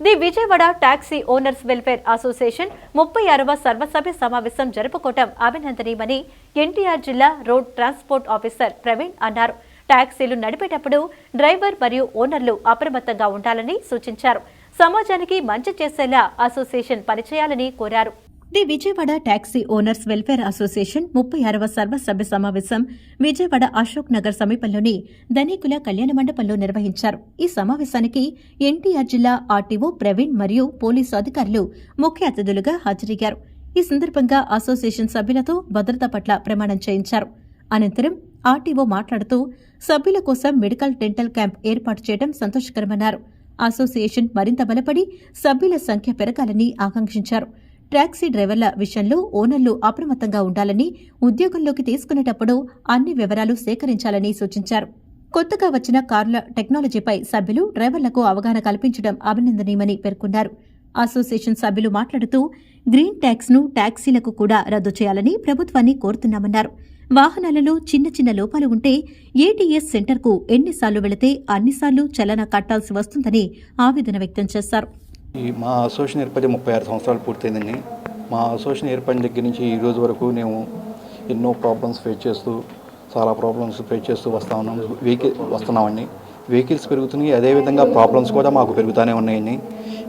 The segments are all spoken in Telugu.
The Vijayawada taxi owners welfare association ముప్పై ఆరవ సర్వసభ్య సమావేశం జరుపుకోవటం అభినందనీయమని ఎన్టీఆర్ జిల్లా రోడ్ ట్రాన్స్పోర్ట్ ఆఫీసర్ ప్రవీణ్ అన్నారు. టాక్సీలు నడిపేటప్పుడు డ్రైవర్ మరియు ఓనర్లు అప్రమత్తంగా ఉండాలని సూచించారు. సమాజానికి మంచి చేసేలా అసోసియేషన్ పనిచేయాలని కోరారు. The Vijayawada taxi owners welfare association ముప్పై ఆరవ సర్వసభ్య సమావేశం విజయవాడ అశోక్ నగర్ సమీపంలోని ధనికుల కళ్యాణ మండపంలో నిర్వహించారు. ఈ సమావేశానికి ఎన్టీఆర్ జిల్లా ఆర్టీఓ ప్రవీణ్ మరియు పోలీసు అధికారులు ముఖ్య అతిథులుగా హాజరయ్యారు. ఈ సందర్భంగా అసోసియేషన్ సభ్యులతో భద్రత పట్ల ప్రమాణం చేయించారు. అనంతరం ఆర్టీఓ మాట్లాడుతూ సభ్యుల కోసం మెడికల్ డెంటల్ క్యాంప్ ఏర్పాటు చేయడం సంతోషకరమన్నారు. అసోసియేషన్ మరింత బలపడి సభ్యుల సంఖ్య పెరగాలని ఆకాంక్షించారు. టాక్సీ డ్రైవర్ల విషయంలో ఓనర్లు అప్రమత్తంగా ఉండాలని ఉద్యోగంలోకి తీసుకునేటప్పుడు అన్ని వివరాలు సేకరించాలని సూచించారు. కొత్తగా వచ్చిన కార్ల టెక్నాలజీపై సభ్యులు డ్రైవర్లకు అవగాహన కల్పించడం అభినందనీయమని పేర్కొన్నారు. అసోసియేషన్ సభ్యులు మాట్లాడుతూ గ్రీన్ ట్యాక్స్ను టాక్సీలకు కూడా రద్దు చేయాలని ప్రభుత్వాన్ని కోరుతున్నామన్నారు. వాహనాలలో చిన్న చిన్న లోపాలు ఉంటే ఏటీఎస్ సెంటర్కు ఎన్నిసార్లు వెళితే అన్నిసార్లు చలన కట్టాల్సి వస్తుందని ఆవేదన వ్యక్తం చేశారు. ఈ మా అసోసియేషన్ ఏర్పడి ముప్పై ఆరు సంవత్సరాలు పూర్తయిందండి. మా అసోసియేషన్ ఏర్పడిన దగ్గర నుంచి ఈ రోజు వరకు మేము ఎన్నో ప్రాబ్లమ్స్ ఫేస్ చేస్తూ చాలా ప్రాబ్లమ్స్ ఫేస్ చేస్తూ వస్తూ ఉన్నాం. వెహికల్ వస్తున్నామండి. వెహికల్స్ పెరుగుతున్నాయి. అదేవిధంగా ప్రాబ్లమ్స్ కూడా మాకు పెరుగుతూనే ఉన్నాయండి.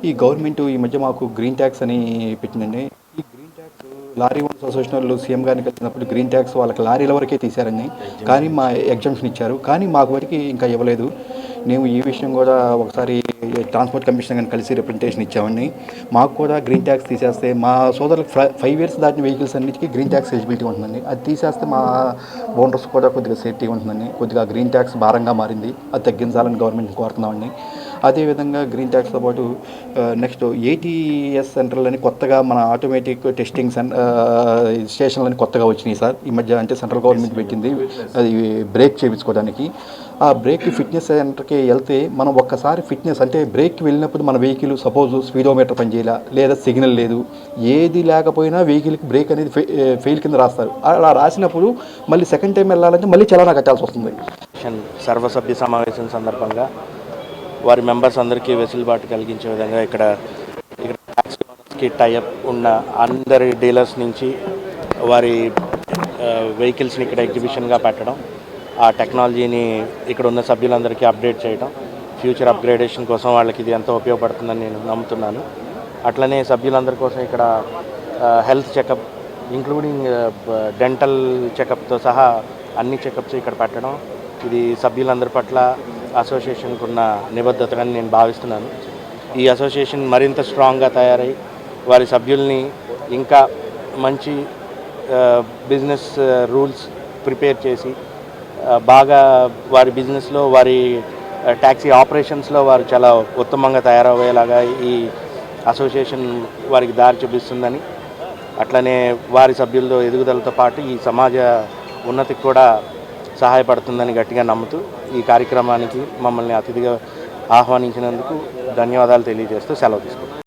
ఈ గవర్నమెంట్ ఈ మధ్య మాకు గ్రీన్ ట్యాక్స్ అని పెట్టిందండి. ఈ green tax lorry owners association వాళ్ళు సీఎం గారిని కలిసినప్పుడు గ్రీన్ ట్యాక్స్ వాళ్ళకి లారీల వరకే తీశారండి. కానీ మా ఎగ్జామ్షన్ ఇచ్చారు. కానీ మాకు వరకు ఇంకా ఇవ్వలేదు. మేము ఈ విషయం కూడా ఒకసారి ట్రాన్స్పోర్ట్ కమిషన్ కానీ కలిసి రిప్రజెంటేషన్ ఇచ్చామండి. మాకు కూడా గ్రీన్ ట్యాక్స్ తీసేస్తే మా సోదరులకు ఫైవ్ ఇయర్స్ దాటిన వెహికల్స్ అన్నిటికీ గ్రీన్ ట్యాక్స్ ఎలిజిబిలిటీ ఉంటుందండి. అది తీసేస్తే మా ఓనర్స్ కూడా కొద్దిగా సేఫ్టీ ఉంటుందండి. కొద్దిగా గ్రీన్ ట్యాక్స్ భారంగా మారింది. అది తగ్గించాలని గవర్నమెంట్ కోరుతున్నామండి. అదేవిధంగా గ్రీన్ ట్యాక్స్తో పాటు నెక్స్ట్ ఏటీఎస్ సెంటర్లని కొత్తగా మన ఆటోమేటిక్ టెస్టింగ్ సెన్ స్టేషన్లని కొత్తగా వచ్చినాయి సార్. ఈ మధ్య అంటే సెంట్రల్ గవర్నమెంట్ పెట్టింది. అది బ్రేక్ చేయించుకోవడానికి. ఆ బ్రేక్ ఫిట్నెస్ సెంటర్కి వెళ్తే మనం ఒక్కసారి ఫిట్నెస్ అంటే బ్రేక్కి వెళ్ళినప్పుడు మన వెహికల్ సపోజ్ స్పీడోమీటర్ పనిచేయాల లేదా సిగ్నల్ లేదు. ఏది లేకపోయినా వెహికల్కి బ్రేక్ అనేది ఫె ఫెయిల్ కింద రాస్తారు. అలా రాసినప్పుడు మళ్ళీ సెకండ్ టైం వెళ్ళాలంటే మళ్ళీ చలానా కట్టాల్సి వస్తుంది. సర్వసభ్య సమావేశం సందర్భంగా వారి మెంబర్స్ అందరికీ వెసులుబాటు కలిగించే విధంగా ఇక్కడ ఇక్కడ ట్యాక్సీ ఓనర్స్కి టైఅప్ ఉన్న అందరి డీలర్స్ నుంచి వారి వెహికల్స్ని ఇక్కడ ఎగ్జిబిషన్గా పెట్టడం ఆ టెక్నాలజీని ఇక్కడ ఉన్న సభ్యులందరికీ అప్డేట్ చేయడం ఫ్యూచర్ అప్గ్రేడేషన్ కోసం వాళ్ళకి ఇది ఎంతో ఉపయోగపడుతుందని నేను నమ్ముతున్నాను. అట్లనే సభ్యులందరి కోసం ఇక్కడ హెల్త్ చెకప్ ఇంక్లూడింగ్ డెంటల్ చెకప్తో సహా అన్ని చెకప్స్ ఇక్కడ పెట్టడం ఇది సభ్యులందరి పట్ల అసోసియేషన్కు ఉన్న నిబద్ధతగా నేను భావిస్తున్నాను. ఈ అసోసియేషన్ మరింత స్ట్రాంగ్గా తయారై వారి సభ్యుల్ని ఇంకా మంచి బిజినెస్ రూల్స్ ప్రిపేర్ చేసి బాగా వారి బిజినెస్లో వారి ట్యాక్సీ ఆపరేషన్స్లో వారు చాలా ఉత్తమంగా తయారయ్యేలాగా ఈ అసోసియేషన్ వారికి దారి చూపిస్తుందని అట్లనే వారి సభ్యులతో ఎదుగుదలతో పాటు ఈ సమాజ ఉన్నతికి కూడా సహాయపడుతుందని గట్టిగా నమ్ముతూ ఈ కార్యక్రమానికి మమ్మల్ని అతిథిగా ఆహ్వానించినందుకు ధన్యవాదాలు తెలియజేస్తూ సెలవు తీసుకుంటాం